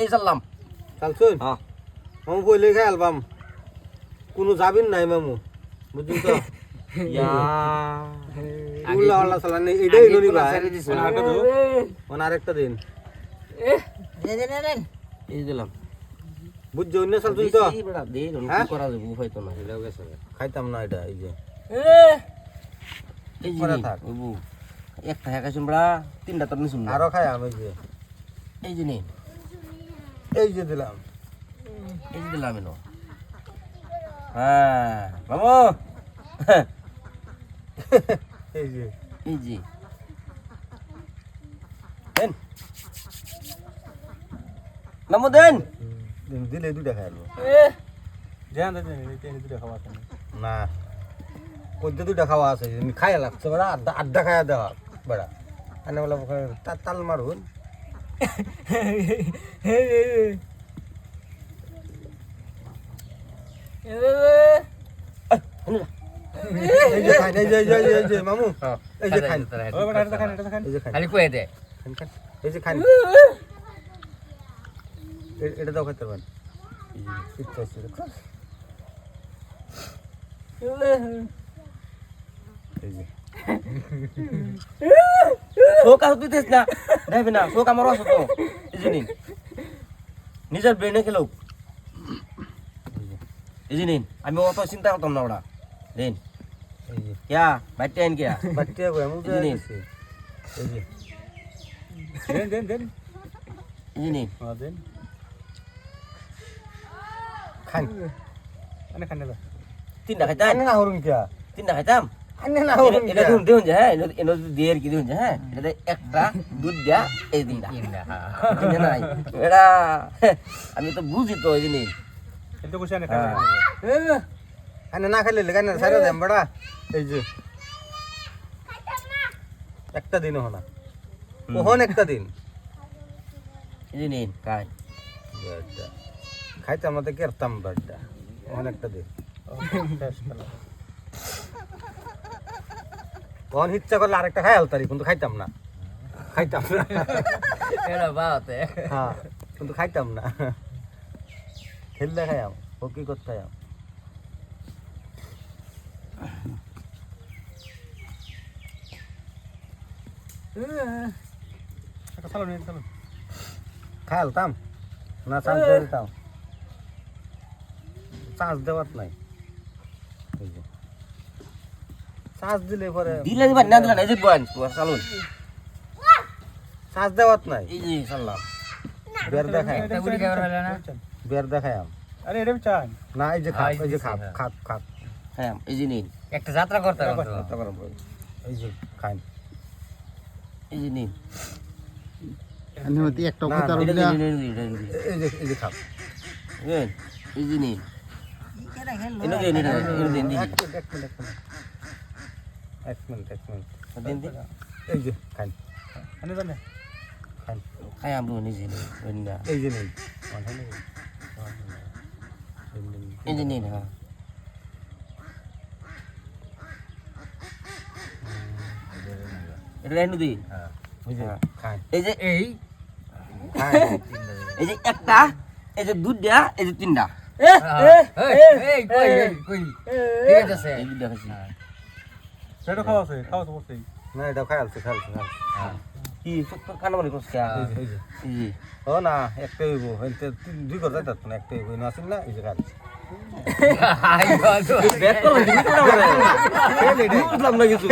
এই চাললাম চালছুন হ্যাঁ। মামু কইলে খাই আলবাম কোনো যাবিন নাই মামু বুঝলি তো? ইয়া। উল্লা আল্লাহ সালা নেই এটাই আগে ননি তোলা ভাই। ছেড়ে দিছো। আরেকটা দিন। এই দিলাম। বুঝছ অন্য চালছুন তো বেশি বেড়া দে কি হ্যাঁ? করা যাবে উপায় তো না এটাও গেছে। খাইতাম না এটা এই যে। এই পরে থাক। বাবু একটা হ্যাঁ খাইছুন বেড়া তিনটা তো নিছুন আরও খাই আমি এই যে নিন এই যে দিলাম। এই যে দিলাম এনো। হ্যাঁ বাবু এই যে। এই যে। দেন। নামো দেন। দিলে দুইটা খাই আলবো না। কইতে দুইটা খাওয়া আছে খাই লাগছে বেড়া। আড্ডা আড্ডা খাইয়া দেওয়া। বেড়া। এনে বলে তাল মারুন। এই যে খাই এই যে এই যে, এই যে, এই যে মামু এই যে খাই এই যে খাই খালি কয়ে দে খান, খান। এই যে খান এ- এটা দাও খাইতে পারেন ইচ্ছা হচ্ছে দেখো। এই যে শোক আর দিতেছ না। দেবে না শোক আমার অসত এই যে নিজের ব্রেনে খেলো এই যে নিন আমি অত চিন্তা করতাম না ওরা। দিন। যে এই যে। নিন খান। তিনটা খাইতাম। আনে না হরুন কিয়া? তিনটা খাইতাম। আনে না হরুন এটা দেখুন দেখুন যে হ্যাঁ এটা- এটা যদি দিয়ে আর কি দেখুন যে হ্যাঁ এটা একটা দুধ দেয়া এই তিনটা তিনটা নাই? এটা আমি তো বুঝি তো এই হ্যাঁ। আনে। না খাইলে লেগাই না সাইরা দেম বড়া। এই যে। একটা দিন হনা একটা দিন। এই কেরতাম একটা দিন। ওহন ইচ্ছা করলে আরেকটা খাই আলতারি কিন্তু খাইতাম না। খাইতাম না। এটা বাতে। হ্যাঁ কিন্তু খাইতাম না। খেললে খাইয়াম হকি করতে খাই আলতাম না চান্স দিতাম। চান্স দেওয়াত নাই। যে। দিলে পরে দিলে দিবা না দিলে না এই বয়ান তো চালুন। চান্স দেওয়াত নাই। এই যে চাললাম। বের দেখায় গুড়ি খাবার হলে না? বের দেখায়াম আরে এটা চান না এই যে খাপ এই যে খাপ। খাপ খাপ হ্যাঁ এই যে নিন। একটা যাত্রা করতে হবে। গরম পড়ে। এই যে খাই এই যে নিন। অনুমতি একটা কথা না, এটা রইলা দিন, এটা দিন, এটা দিন। এই যে এই যে খাপ এই যে নিন। এটা দিন, এটা দিন, দিন। এক মিনিট এক মিনিট। দিন, দিন। এই যে খাই আনে জানে খাই খাই আমরা নিজে না। এই যে নেই? এই যে নিন হ্যাঁ। এটা রেনু দিন এই যে হ্যাঁ। এই এই। যে একটা এই যে দুধ এই যে তিনটা। এই কই কই? ঠিক আছে। এই দুধ দেখাচ্ছি সেটা খাওয়া আছে খাওয়া তো বসেই না এটা খাই আলছে খাই আলছে খাই আলছে। কি কানা বলি করছে যে ও না একটা হইব। হইতে তিন- দুই ঘর যাইতাত না একটা হইব। না আসিল না এই যে খাই আলছে। আই বাবা ব্যাক করো দিবি তো না বুঝলাম না কিছু।